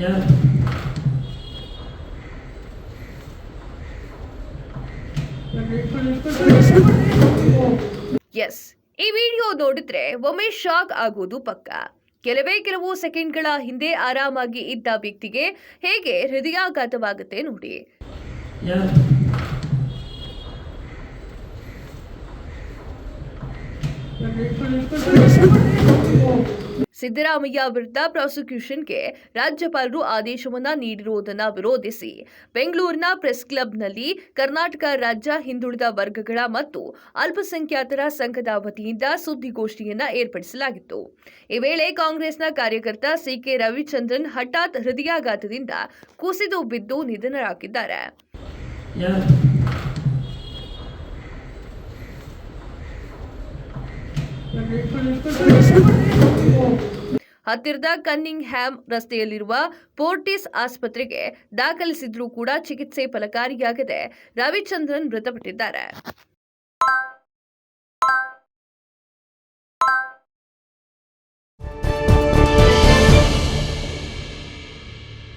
ಯಾರು ಎಸ್ ಈ ವಿಡಿಯೋ ನೋಡಿದ್ರೆ ಒಮ್ಮೆ ಶಾಕ್ ಆಗೋದು ಪಕ್ಕ. ಕೆಲವೇ ಕೆಲವು ಸೆಕೆಂಡ್ಗಳ ಹಿಂದೆ ಆರಾಮಾಗಿ ಇದ್ದ ವ್ಯಕ್ತಿಗೆ ಹೇಗೆ ಹೃದಯಾಘಾತವಾಗುತ್ತೆ ನೋಡಿ. ಯಾರು ಸಿದ್ದರಾಮಯ್ಯ ವಿರುದ್ಧ ಪ್ರಾಸಿಕ್ಯೂಷನ್ಗೆ ರಾಜ್ಯಪಾಲರು ಆದೇಶವನ್ನ ನೀಡಿರುವುದನ್ನು ವಿರೋಧಿಸಿ ಬೆಂಗಳೂರಿನ ಪ್ರೆಸ್ ಕ್ಲಬ್ನಲ್ಲಿ ಕರ್ನಾಟಕ ರಾಜ್ಯ ಹಿಂದುಳಿದ ವರ್ಗಗಳ ಮತ್ತು ಅಲ್ಪಸಂಖ್ಯಾತರ ಸಂಘದ ವತಿಯಿಂದ ಸುದ್ದಿಗೋಷ್ಠಿಯನ್ನ ಏರ್ಪಡಿಸಲಾಗಿತ್ತು. ಈ ವೇಳೆ ಕಾಂಗ್ರೆಸ್ನ ಕಾರ್ಯಕರ್ತ ಸಿಕೆ ರವಿಚಂದ್ರನ್ ಹಠಾತ್ ಹೃದಯಾಘಾತದಿಂದ ಕುಸಿದು ಬಿದ್ದು ನಿಧನರಾಗಿದ್ದಾರೆ. ಯಾರು ಹತ್ತಿರದ ಕನ್ನಿಂಗ್ ಹ್ಯಾಮ್ ರಸ್ತೆಯಲ್ಲಿರುವ ಪೋರ್ಟಿಸ್ ಆಸ್ಪತ್ರೆಗೆ ದಾಖಲಿಸಿದ್ರೂ ಕೂಡ ಚಿಕಿತ್ಸೆ ಫಲಕಾರಿಯಾಗದೆ ರವಿಚಂದ್ರನ್ ಮೃತಪಟ್ಟಿದ್ದಾರೆ.